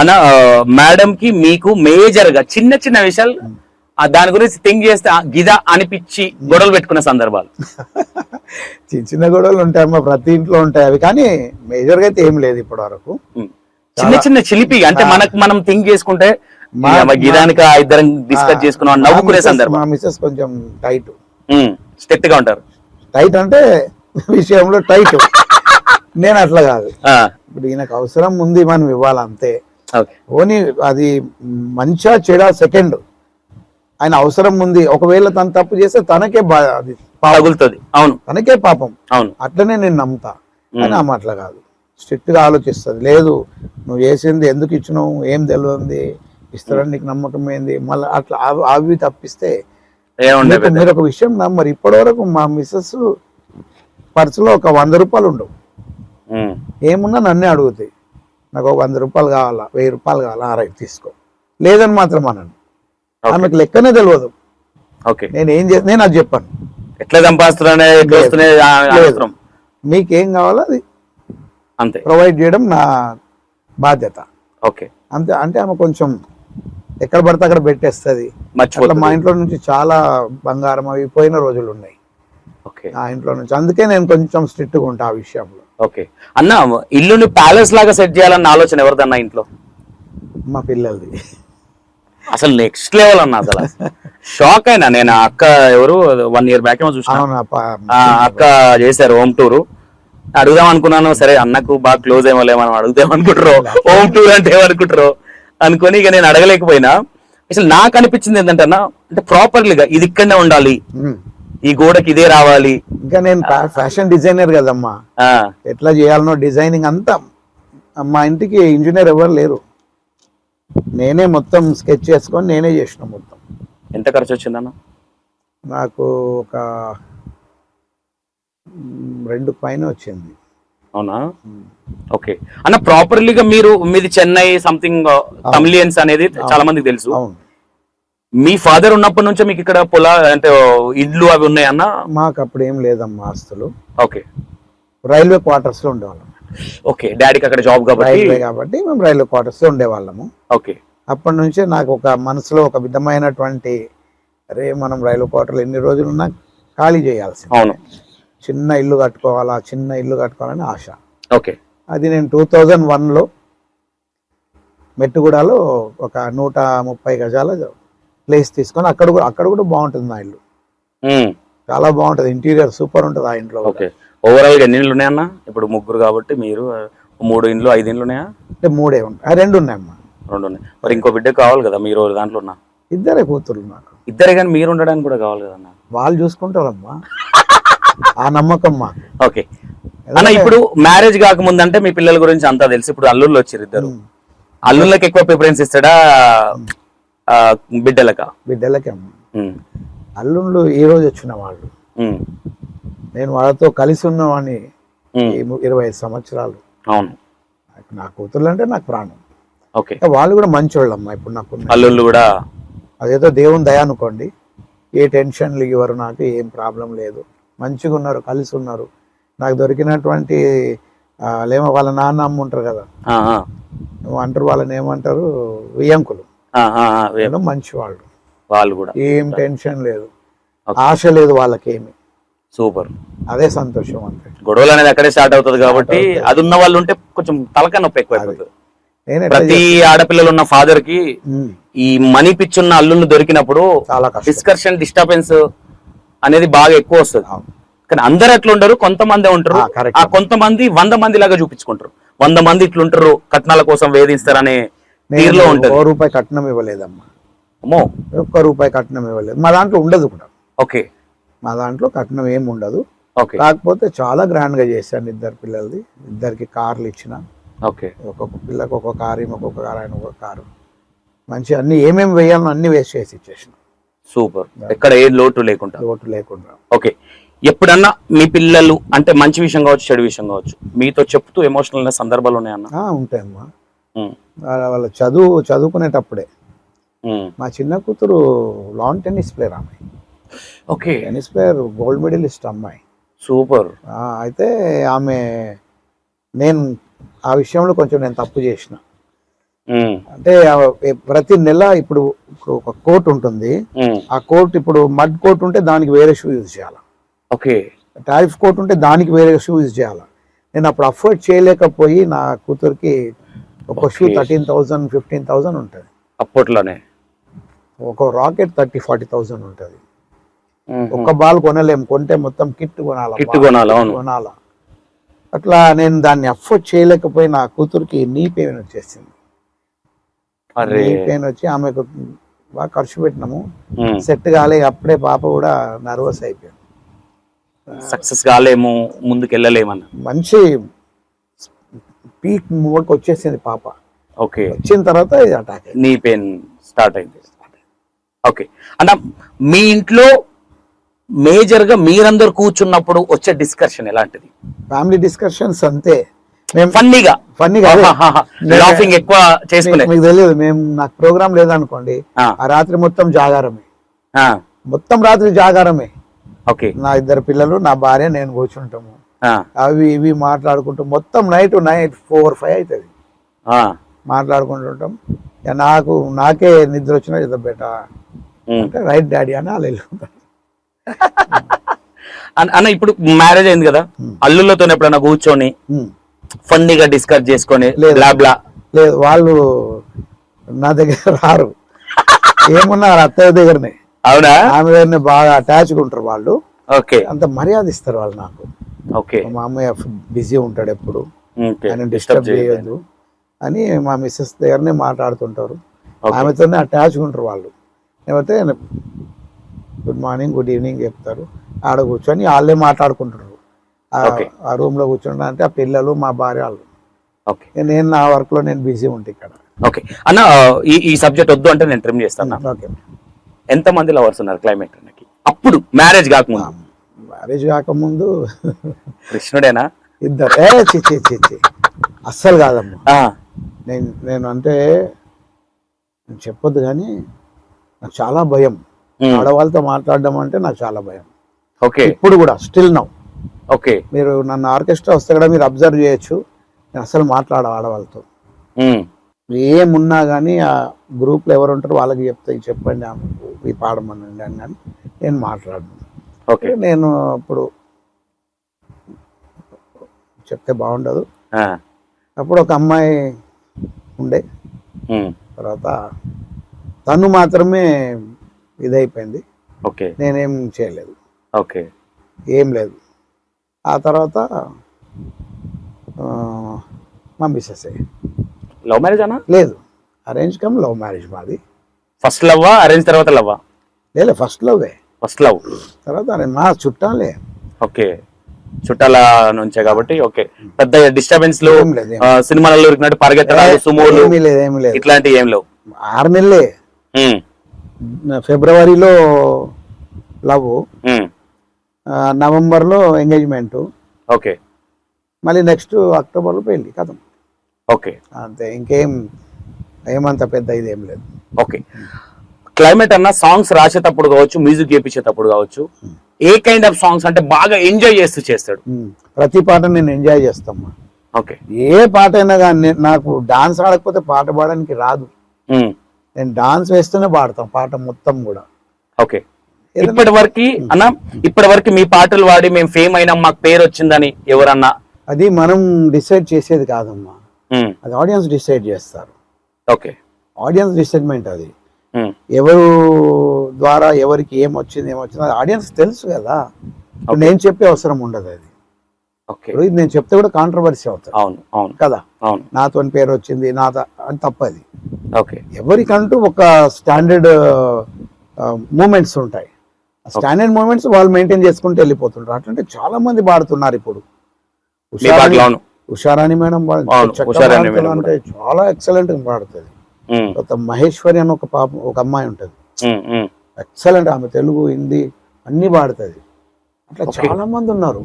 అన్న మేడం కి మీకు మేజర్గా చిన్న చిన్న విషయాలు దాని గురించి థింక్ చేస్తే గిదా అనిపించి గొడవలు పెట్టుకున్న సందర్భాలు. చిన్న చిన్న గొడవలు ఉంటాయమ్మా ప్రతి ఇంట్లో ఉంటాయి అవి కానీ మేజర్గా అయితే ఏం లేదు ఇప్పటి వరకు. చిన్న చిన్న చిలిపి అంటే మనకు మనం థింక్ చేసుకుంటే మా- "ఈ అమ్మ గిదానికి ఇద్దరం డిస్కస్ చేసుకున్నాం నవ్వుకునే సందర్భం. మా మిస్సెస్ కొంచెం టైట్. స్ట్రిక్ట్గా ఉంటారు. టైట్ అంటే విషయంలో టైట్. నేను అట్లా కాదు. ఇప్పుడు ఈయనకు అవసరం ఉంది మనం ఇవ్వాలి అంతే ఓని అది మంచిగా చెడా సెకండ్. ఆయన అవసరం ఉంది. ఒకవేళ తను తప్పు చేస్తే తనకే అది పాపం. తగులుతుంది. అవును. తనకే పాపం. అవును. అట్లనే నేను నమ్ముతా. కానీ ఆమె అట్లా కాదు. స్ట్రిక్ట్గా ఆలోచిస్తుంది. లేదు నువ్వు చేసింది ఎందుకు ఇచ్చినావు? ఏం తెలియంది. ఇస్తారని నీకు నమ్మకం ఏంది? మళ్ళీ అట్లా అవి- తప్పిస్తే మీరు ఒక విషయం నా మరి ఇప్పటి వరకు మా మిస్సెస్ పర్సులో ఒక వంద రూపాయలు ఉండవు. ఏమున్నా నన్నే అడుగుతాయి. నాకు వంద రూపాయలు కావాలా వెయ్యి రూపాయలు కావాలా ఆ రైట్ తీసుకో. లేదని మాత్రం అన్నాను. ఆమెకు లెక్కనే తెలియదు ఓకే. నేను ఏం చేసి నేను అది చెప్పాను. ఎట్లా సంపాదిస్తున్నానే మీకేం కావాలో అది అంతే. ప్రొవైడ్ చేయడం నా బాధ్యత. ఓకే. అంతే అంటే ఆమె కొంచెం ఎక్కడ పడితే అక్కడ పెట్టేస్తుంది. మా ఇంట్లో నుంచి చాలా బంగారం అవి పోయిన రోజులు ఉన్నాయి. ఓకే. ఆ ఇంట్లో నుంచి. అందుకే నేను కొంచెం స్ట్రిక్ట్గా ఉంటా ఆ విషయంలో. ఓకే. అన్న ఇల్లుని ప్యాలెస్ లాగా సెట్ చేయాలన్న ఆలోచన ఎవరిదన్నా ఇంట్లో? మా పిల్లలది. అసలు నెక్స్ట్ లెవెల్ అన్న అసలు. షాక్ అయినా. నేను అక్క ఎవరు? వన్ ఇయర్ బ్యాక్ ఏమో చూసిన. అక్క చేశారు హోమ్ టూర్. అడుగుదాం అనుకున్నాను. సరే అన్నకు బాగా క్లోజ్ ఏమో మనం అడుగుదాం అనుకుంటారు హోమ్ టూర్ అంటే ఏమనుకుంటారు అనుకొని ఇక నేను అడగలేకపోయినా. అసలు నాకు అనిపించింది ఏంటంటే అన్న అంటే ప్రాపర్లీగా ఇది ఇక్కడనే ఉండాలి. ఈ గోడకి ఇదే రావాలి. ఇంకా నేను ఫ్యాషన్ డిజైనర్ కదమ్మా. ఎట్లా చేయాలనో డిజైనింగ్ అంతా. మా ఇంటికి ఇంజనీర్ ఎవరు లేరు. నేనే మొత్తం స్కెచ్ చేసుకొని నేనే చేసిన మొత్తం. ఎంత ఖర్చు వచ్చిందన్న? నాకు ఒక రెండు పైన వచ్చింది. అవునా? ఓకే. అన్న ప్రాపర్లీగా మీరు మీది చెన్నై సంథింగ్ తమిలియన్స్ అనేది చాలా మందికి తెలుసు. అవును. మీ ఫాదర్ ఉన్నప్పటి నుంచే మీకు ఇక్కడ పొలా అంటే ఇల్లు అవి ఉన్నాయన్న? మాకు అప్పుడు ఏం లేదమ్మా ఆస్తులు. ఓకే. రైల్వే క్వార్టర్స్లో ఉండేవాళ్ళం. ఓకే. డాడీకి అక్కడ జాబ్ కాబట్టి? రైల్వే కాబట్టి మేము రైల్వే క్వార్టర్స్లో ఉండేవాళ్ళము. ఓకే. అప్పటి నుంచే నాకు ఒక మనసులో ఒక విధమైనటువంటి అరే మనం రైల్వే క్వార్టర్లో ఎన్ని రోజులు ఉన్నా ఖాళీ చేయాల్సింది. అవును. చిన్న ఇల్లు కట్టుకోవాలా చిన్న ఇల్లు కట్టుకోవాలని ఆశ. ఓకే. అది నేను టూ థౌజండ్ వన్లో మెట్టుగూడలో ఒక నూట ముప్పై గజాల ప్లేస్ తీసుకొని అక్కడ కూడా అక్కడ కూడా బాగుంటుంది నా ఇల్లు. చాలా బాగుంటుంది. ఇంటీరియర్ సూపర్ ఉంటుంది ఆ ఇంట్లో ఓవరాల్గా ఎన్ని ఇండ్లు ఉన్నాయన్న? ఇప్పుడు ముగ్గురు కాబట్టి మీరు మూడు ఇండ్లు ఐదు ఇండ్లు ఉన్నాయా? అంటే మూడే ఉంటాయి రెండు ఉన్నాయమ్మా. రెండు ఉన్నాయి. మరి ఇంకో బిడ్డ కావాలి కదా మీరు దాంట్లో ఉన్నా? ఇద్దరే కూతుర్లు నాకు. ఇద్దరే కానీ మీరు ఉండడానికి కూడా కావాలి కదన్న వాళ్ళు చూసుకుంటారమ్మా. ఆ నమ్మకం మాకు. ఓకే. అన్న ఇప్పుడు మ్యారేజ్ కాకముందు అంటే మీ పిల్లల గురించి అంతా తెలుసు. ఇప్పుడు అల్లుళ్ళు వచ్చారు ఇద్దరు. అల్లుళ్ళకి ఎక్కువ ప్రిఫరెన్స్ ఇస్తాడా? బిడ్డలకా? బిడ్డలకి అమ్మ. అల్లుళ్ళు ఈ రోజు వచ్చిన వాళ్ళు. నేను వాళ్ళతో కలిసి ఉన్నవాడిని ఇరవై ఐదు సంవత్సరాలు. అవును. నా కూతుర్లు అంటే నాకు ప్రాణం. ఓకే. వాళ్ళు కూడా మంచోళ్ళమ్మా ఇప్పుడు నాకు అల్లుళ్ళు కూడా? అదేదో దేవుని దయ అనుకోండి. ఏ టెన్షన్లు ఇవ్వరు నాకు ఏం ప్రాబ్లం లేదు. మంచిగా ఉన్నారు కలిసి ఉన్నారు. నాకు దొరికినటువంటి లేమో వాళ్ళ నాన్న అమ్మ ఉంటారు కదా. అంటారు వాళ్ళని ఏమంటారు? వియంకులు. మంచి వాళ్ళు వాళ్ళు కూడా. ఏం టెన్షన్ లేదు. ఆశ లేదు వాళ్ళకేమి. సూపర్. అదే సంతోషం అంతే. గొడవలు అనేది అక్కడే స్టార్ట్ అవుతుంది కాబట్టి అది ఉన్న వాళ్ళు ఉంటే కొంచెం తలక నొప్పి ఎక్కువ ప్రతి ఆడపిల్లలు ఉన్న ఫాదర్కి ఈ మనీ పిచ్చున్న అల్లుళ్ళు దొరికినప్పుడు డిస్కషన్ డిస్టర్బెన్స్ అనేది బాగా ఎక్కువ వస్తుంది. కానీ అందరు అట్లా ఉండరు కొంతమంది ఉంటారు. ఆ కొంతమంది వంద మంది లాగా చూపించుకుంటారు. వంద మంది ఇట్లుంటారు కట్నాల కోసం వేధిస్తారనే తీరులో ఉంటది. ఓ రూపాయి కట్నం ఇవ్వలేదమ్మా. అమ్మో. ఒక్క రూపాయి కట్నం ఇవ్వలేదు. మా దాంట్లో ఉండదు కూడా. ఓకే. మా దాంట్లో కట్నం ఏం ఉండదు. ఓకే. కాకపోతే చాలా గ్రాండ్గా చేశాను ఇద్దరు పిల్లలది. ఇద్దరికి కార్లు ఇచ్చిన. ఓకే. ఒక్కొక్క పిల్లకి ఒక్కొక్క కారు ఒక్కొక్క కారు ఆయన ఒక్కొక్క కారు. మంచి అన్ని ఏమేమి వేయాలో అన్ని వేస్ట్ చేసి ఇచ్చేసిన. సూపర్. ఎక్కడ ఏ లోటు లేకుండా. లోటు లేకుండా. ఓకే. ఎప్పుడన్నా మీ పిల్లలు అంటే మంచి విషయం కావచ్చు చెడు విషయం కావచ్చు మీతో చెప్తూ ఎమోషనల్ సందర్భాలు ఉన్నాయన్న? ఉంటాయమ్మా. వాళ్ళ చదువు చదువుకునేటప్పుడే. మా చిన్న కూతురు లాన్ టెన్నిస్ ప్లేయర్ ఆమె. Okay. Tennis player gold medalist అమ్మాయి. సూపర్. అయితే ఆమె నేను ఆ విషయంలో కొంచెం నేను తప్పు చేసిన. అంటే ప్రతి నెల ఇప్పుడు ఒక కోట్ ఉంటుంది. ఆ కోట్ ఇప్పుడు మడ్ కోట్ ఉంటే దానికి వేరే షూ యూజ్ చేయాలి. ఓకే. టారిఫ్ కోట్ ఉంటే దానికి వేరే షూ యూజ్ చేయాలి. నేను అప్పుడు అఫోర్డ్ చేయలేకపోయి నా కూతురికి ఒక shoe. Thirteen thousand fifteen thousand ఉంటుంది. అప్పట్లోనే? ఒక రాకెట్ థర్టీ ఫార్టీ థౌజండ్ ఉంటుంది. ఒక్క బాల్ కొనలేము కొంటే మొత్తం కిట్ కొనాలి కిట్ కొనాలి. కొనాలా. అట్లా నేను దాన్ని అఫోర్డ్ చేయలేకపోయి నా కూతురికి నీ పెయిన్ వచ్చేసింది. నీ పెయిన్ వచ్చి ఆమెకు బాగా ఖర్చు పెట్టినాము. సెట్ కాలే అప్పుడే పాప కూడా నర్వస్ అయిపోయింది. సక్సెస్ కాలేము ముందుకు వెళ్ళలేమన్న మంచి పీక్ మోడ్కి వచ్చేసింది పాప. ఓకే. వచ్చిన తర్వాత ఇది అటాక్ నీ పెయిన్ స్టార్ట్ అయింది. ఓకే. అన్న మీ ఇంట్లో మేజర్గా మీరందరు కూర్చున్నప్పుడు వచ్చే డిస్కషన్ ఎలాంటిది? ఫ్యామిలీ డిస్కషన్స్ అంతే. మేము ఫన్నీగా ఫన్నీ లాఫింగ్ ఎక్కువ చేసుకునే. మీకు తెలియదు మేము నాకు ప్రోగ్రామ్ లేదనుకోండి ఆ, రాత్రి మొత్తం జాగారమే. ఆ, మొత్తం రాత్రి జాగారమే. ఓకే. నా ఇద్దరు పిల్లలు నా భార్య నేను కూర్చుంటాము. అవి ఇవి మాట్లాడుకుంటూ మొత్తం నైట్ నైట్ ఫోర్ ఫైవ్ అవుతుంది ఆ, మాట్లాడుకుంటుంటాం. నాకు నాకే నిద్ర వచ్చినా ఇదో బెట. అంటే రైట్ డాడీ అని వాళ్ళు వెళ్ళిపోతారు. అన్న ఇప్పుడు మ్యారేజ్ అయింది కదా? అల్లులతో ఎప్పుడైనా కూర్చొని. ఫన్నీగా డిస్కస్ చేసుకొని లేదు. బ్లా బ్లా? లేదు వాళ్ళు నా దగ్గర రారు. ఏమున్నా వాళ్ళ అత్తయ్య దగ్గరనే? అవునా? ఆమె దగ్గరనే బాగా అటాచ్డ్ ఉంటారు వాళ్ళు. ఓకే. అంత మర్యాద ఇస్తారు వాళ్ళు నాకు. ఓకే. మా మామయ్య బిజీ ఉంటాడు ఎప్పుడు. ఆయన డిస్టర్బ్ డిస్టర్బ్ చేయదు చేయొద్దు. అని మా మిస్సెస్ దగ్గరనే మాట్లాడుతుంటారు. ఆమెతోనే అటాచ్గా ఉంటారు వాళ్ళు. లేకపోతే గుడ్ మార్నింగ్ గుడ్ ఈవినింగ్ చెప్తారు. ఆడ కూర్చొని వాళ్ళే మాట్లాడుకుంటారు. ఆ- రూమ్లో కూర్చుంటా అంటే ఆ పిల్లలు మా భార్య వాళ్ళు. నేను నా వర్క్లో నేను బిజీ ఉంటా ఇక్కడ. ఓకే. అన్న ఈ ఈ సబ్జెక్ట్ వద్దు అంటే నేను ట్రిమ్ చేస్తాను ఓకే. ఎంత మంది లవర్స్ ఉన్నారు క్లైమేట్ అన్నకి? అప్పుడు మ్యారేజ్ కాకముందు. మ్యారేజ్ కాకముందు కృష్ణుడేనా? ఇద్దరు. ఏ చి చి చి చి అస్సలు కాదమ్మా. నేను నేను అంటే నేను చెప్పొద్దు కానీ నాకు చాలా భయం. ఆడవాళ్ళతో మాట్లాడడం అంటే నాకు చాలా భయం. ఓకే. ఇప్పుడు కూడా స్టిల్ నౌ. ఓకే. మీరు నన్ను ఆర్కెస్ట్రా వస్తే కూడా మీరు అబ్జర్వ్ చేయొచ్చు. నేను అసలు మాట్లాడ ఆడవాళ్ళతో. ఏమున్నా కానీ ఆ గ్రూప్లో ఎవరు ఉంటారో వాళ్ళకి చెప్తే "ఇది చెప్పండి ఈ పాడమనండి అని కానీ నేను మాట్లాడను. నేను ఇప్పుడు చెప్తే బాగుండదు. అప్పుడు ఒక అమ్మాయి ఉండే. తర్వాత తను మాత్రమే ఇదైపోయింది. ఓకే. నేనేం చేయలేదు. ఓకే. ఏం లేదు. ఆ తర్వాత మా మిస్సెస్ లవ్ మ్యారేజ్ అన్న? లేదు. అరేంజ్ కమ్ లవ్ మ్యారేజ్ మాది. ఫస్ట్ లవ్వా? అరేంజ్ తర్వాత లవ్వా? లేదు ఫస్ట్ లవ్వే. First love. తర్వాత మా చుట్టాలే. ఓకే. చుట్టాల నుంచే కాబట్టి ఓకే. పెద్ద డిస్టర్బెన్స్లో ఏం ఏం సినిమాలలో పరిగెత్తడాలు సుమోలు లేదు ఇట్లాంటివి ఏం లేవు. ఆరు నెలలే. ఫిబ్రవరిలో లవ్. ఉమ్, నవంబర్లో ఎంగేజ్మెంట్. ఓకే. మళ్ళీ నెక్స్ట్ అక్టోబర్లో పెళ్ళి కథం. ఓకే. అంతే ఇంకేం ఏమంత పెద్ద ఇదేం లేదు. ఓకే. క్లైమేట్ అన్న సాంగ్స్ రాసేటప్పుడు కావచ్చు మ్యూజిక్ చేపించేటప్పుడు కావచ్చు ఏ కైండ్ ఆఫ్ సాంగ్స్ అంటే బాగా ఎంజాయ్ చేస్తూ చేస్తాడు. ప్రతి పాట నేను ఎంజాయ్ చేస్తామ్మా. ఓకే ఏ పాట అయినా కానీ నాకు డాన్స్ ఆడకపోతే పాట పాడడానికి రాదు. నేను డాన్స్ వేస్తూనే పాడతాం పాట మొత్తం కూడా. ఓకే ఇప్పటి వరకు అన్న ఇప్పటి వరకు మీ పాటలు వాడి మేము ఫేమ్ అయినా మాకు పేరు వచ్చిందని ఎవరన్నా? అది మనం డిసైడ్ చేసేది కాదమ్మా. అది ఆడియన్స్ డిసైడ్ చేస్తారు. ఓకే ఆడియన్స్ డిసైడ్మెంట్ అది. ఎవరు ద్వారా ఎవరికి ఏం వచ్చింది ఏం వచ్చింది అది ఆడియన్స్ తెలుసు కదా. నేను చెప్పే అవసరం ఉండదు అది. ఓకే ఇప్పుడు నేను చెప్తే కూడా కాంట్రవర్సీ అవుతుంది. అవును అవును. కదా? అవును. నాతో పేరు వచ్చింది నాతో అని తప్పది. ఓకే ఎవరికంటూ ఒక స్టాండర్డ్ మూమెంట్స్ ఉంటాయి. స్టాండర్డ్ మూమెంట్స్ వాళ్ళు మెయింటైన్ చేసుకుంటూ వెళ్ళిపోతుంటారు. అట్లంటే చాలా మంది పాడుతున్నారు ఇప్పుడు ఉషారాణి మేడం అంటే చాలా ఎక్సలెంట్గా పాడుతుంది తర్వాత మహేశ్వరి అని ఒక పాప ఒక అమ్మాయి ఉంటుంది. ఎక్సలెంట్ ఆమె తెలుగు హిందీ అన్ని పాడుతుంది అట్లా. చాలా మంది ఉన్నారు